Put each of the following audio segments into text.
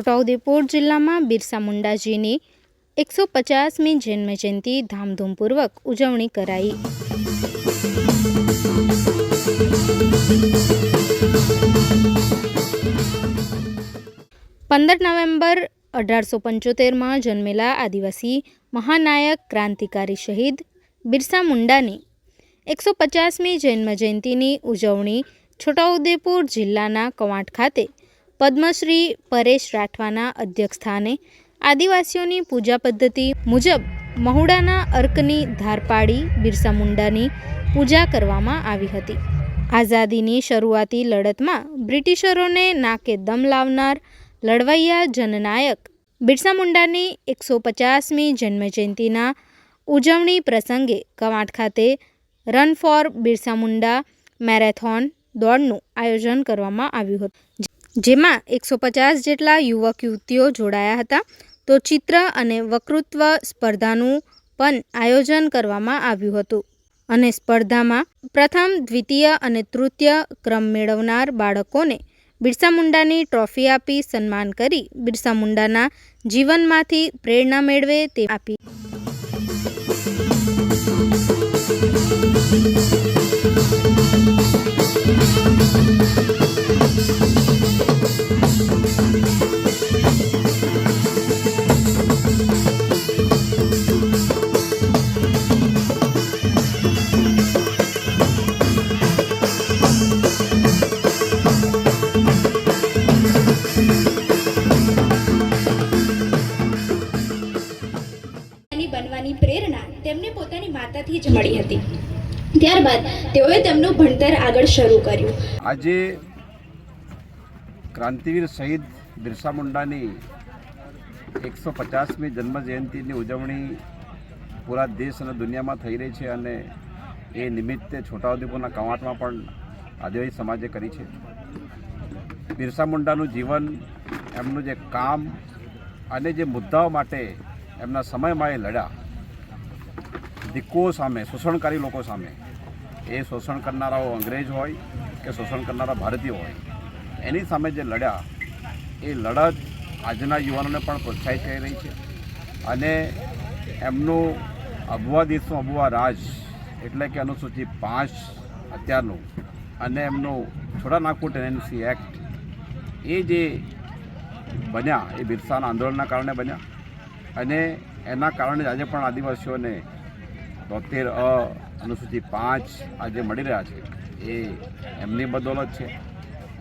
છોટાઉદેપુર જિલ્લામાં બિરસા મુંડાજીની એકસો પચાસમી જન્મજયંતિ ધામધૂમપૂર્વક ઉજવણી કરાઈ. પંદર નવેમ્બર અઢારસો પંચોતેરમાં જન્મેલા આદિવાસી મહાનાયક ક્રાંતિકારી શહીદ બિરસા મુંડાની એકસો પચાસમી જન્મજયંતિની ઉજવણી છોટાઉદેપુર જિલ્લાના કવાંટ ખાતે પદ્મશ્રી પરેશ રાઠવાના અધ્યક્ષસ્થાને આદિવાસીઓની પૂજા પદ્ધતિ મુજબ મહુડાના અર્કની ધારપાડી બિરસા મુંડાની પૂજા કરવામાં આવી હતી. આઝાદીની શરૂઆતી લડતમાં બ્રિટિશરોને નાકે દમ લાવનાર લડવૈયા જનનાયક બિરસા મુંડાની એકસો પચાસમી જન્મજયંતિના ઉજવણી પ્રસંગે કવાંટ ખાતે run for Birsa Munda marathon દોડનું આયોજન કરવામાં આવ્યું હતું. જેમાં એકસો પચાસ જેટલા યુવક યુવતીઓ જોડાયા હતા. તો ચિત્ર અને વક્તૃત્વ સ્પર્ધાનું પણ આયોજન કરવામાં આવ્યું હતું. અને સ્પર્ધામાં પ્રથમ, દ્વિતીય અને તૃતીય ક્રમ મેળવનાર બાળકોને બિરસા મુંડાની ટ્રોફી આપી સન્માન કરી બિરસા મુંડાના જીવનમાંથી પ્રેરણા મેળવે તે આપી. ની બનવાની પ્રેરણા તેમને પોતાની માતાથી જ મળી હતી. ત્યારબાદ તેઓએ તેમનું ભણતર આગળ શરૂ કર્યું. આજે ક્રાંતિવીર શહીદ બિરસા મુંડાની એકસો પચાસમી જન્મ જયંતિની ઉજવણી પૂરા દેશ અને દુનિયામાં થઈ રહી છે અને એ નિમિત્તે છોટાઉદેપુરના કવાંટમાં પણ આદિવાસી સમાજે કરી છે. બિરસા મુંડાનું જીવન, એમનું જે કામ અને જે મુદ્દાઓ માટે એમના સમયમાં એ લડ્યા. દિક્કો સામે, શોષણકારી લોકો સામે. એ શોષણ કરનારાઓ અંગ્રેજ હોય કે શોષણ કરનારા ભારતીય હોય, એની સામે જે લડ્યા, એ લડત આજના યુવાનોને પણ પ્રોત્સાહિત કરી રહી છે. અને એમનું અબુવા દેશનું અબુવા રાજ એટલે કે અનુસૂચિત પાંચ અત્યારનું અને એમનું છોડા નાગપુર ટેનન્સી એક્ટ, એ જે બન્યા, એ બિરસાના આંદોલનના કારણે બન્યા. અને એના કારણે આજે પણ આદિવાસીઓને તોતેર અ અનુસૂચિ પાંચ આજે મળી રહ્યા છે. એ એમની બદોલત છે.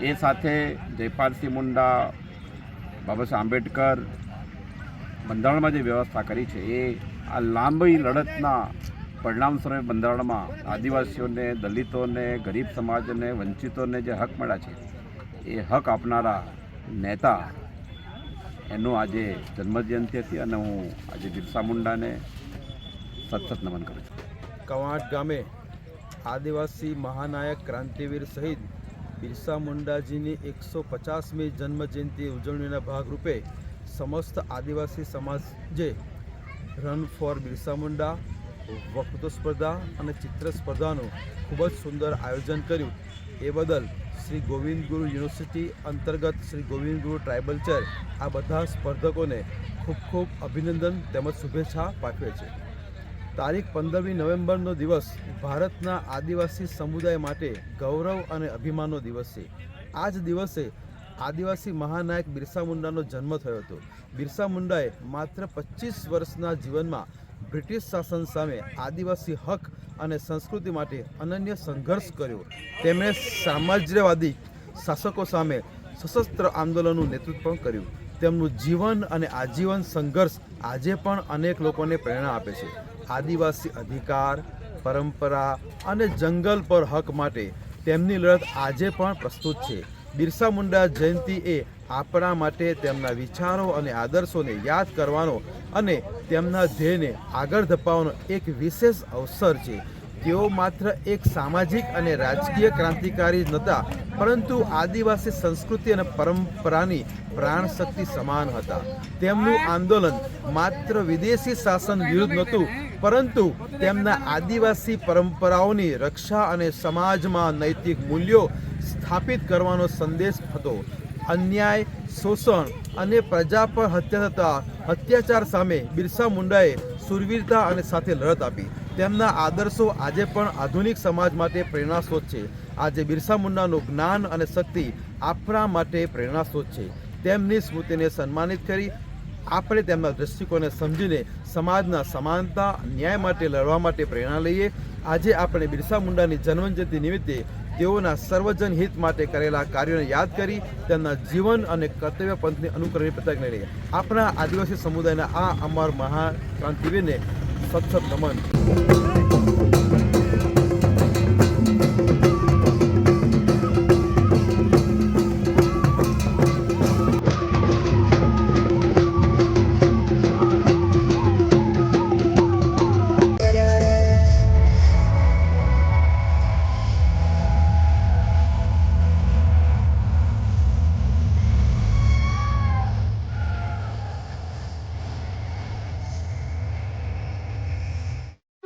એ સાથે જયપાલસિંહ મુંડા બાબા આંબેડકર બંધારણમાં જે વ્યવસ્થા કરી છે, એ આ લાંબી લડતના પરિણામ સ્વરૂપે બંધારણમાં આદિવાસીઓને, દલિતોને, ગરીબ સમાજને, વંચિતોને જે હક મળ્યા છે, એ હક આપનારા નેતા એનું આજે જન્મજયંતિ હતી અને હું આજે બિરસા મુંડાને સતત નમન કરું છું. કવાંટ ગામે આદિવાસી મહાનાયક ક્રાંતિવીર સહિત બિરસા મુંડાજીની એકસો પચાસમી જન્મજયંતિ ઉજવણીના ભાગરૂપે સમસ્ત આદિવાસી સમાજે રન ફોર બિરસા મુંડા, વક્તૃત્વ સ્પર્ધા અને ચિત્ર સ્પર્ધાનું ખૂબ જ સુંદર આયોજન કર્યું. એ બદલ શ્રી ગોવિંદ ગુરુ યુનિવર્સિટી અંતર્ગત શ્રી ગોવિંદ ગુરુ ટ્રાઇબલ ચેર આ બધા સ્પર્ધકોને ખૂબ ખૂબ અભિનંદન તેમજ શુભેચ્છા પાઠવે છે. તારીખ પંદરમી નવેમ્બરનો દિવસ ભારતના આદિવાસી સમુદાય માટે ગૌરવ અને અભિમાનનો દિવસ છે. આ જ દિવસે આદિવાસી મહાનાયક બિરસા મુંડાનો જન્મ થયો હતો. બિરસા મુંડાએ માત્ર પચીસ વર્ષના જીવનમાં બ્રિટિશ શાસન સામે આદિવાસી હક અને સંસ્કૃતિ માટે અનન્ય સંઘર્ષ કર્યો. તેમણે સામ્રાજ્યવાદી શાસકો સામે સશસ્ત્ર આંદોલનનું નેતૃત્વ કર્યું. તેમનું જીવન અને આજીવન સંઘર્ષ આજે પણ અનેક લોકોને પ્રેરણા આપે છે. આદિવાસી અધિકાર, પરંપરા અને જંગલ પર હક માટે તેમની લડત આજે પણ પ્રસ્તુત છે. બિરસા મુંડા જયંતિ એ આપણા માટે તેમના વિચારો અને આદર્શોને યાદ કરવાનો અને તેમના ધ્યેયને આગળ ધપાવવાનો એક વિશેષ અવસર છે. તેઓ માત્ર એક સામાજિક અને રાજકીય ક્રાંતિકારી જ નહોતા, પરંતુ આદિવાસી સંસ્કૃતિ અને પરંપરાની પ્રાણ શક્તિ સમાન હતા. તેમનું આંદોલન માત્ર વિદેશી શાસન વિરુદ્ધ નહોતું પરંતુ તેમના આદિવાસી પરંપરાઓની રક્ષા અને સમાજમાં નૈતિક મૂલ્યો સ્થાપિત કરવાનો સંદેશ હતો. અન્યાય, શોષણ અને પ્રજા પર હત્યા થતા અત્યાચાર સામે બિરસા મુંડાએ સુરવીરતા અને સાથે લડત આપી. તેમના આદર્શો આજે પણ આધુનિક સમાજ માટે પ્રેરણાસ્ત્રોત છે. આજે બિરસા મુંડાનું જ્ઞાન અને શક્તિ આપણા માટે પ્રેરણાસ્ત્રોત છે. તેમની સ્મૃતિને સન્માનિત કરી આપણે તેમના દ્રષ્ટિકોણને સમજીને સમાજના સમાનતા, ન્યાય માટે લડવા માટે પ્રેરણા લઈએ. આજે આપણે બિરસા મુંડાની જન્મજયંતિ નિમિત્તે તેઓના સર્વજન હિત માટે કરેલા કાર્યોને યાદ કરી તેમના જીવન અને કર્તવ્ય પંથની અનુકરણની પ્રતિજ્ઞા લઈએ. આપણા આદિવાસી સમુદાયના આ અમર મહાક્રાંતિવીરને સત સત નમન.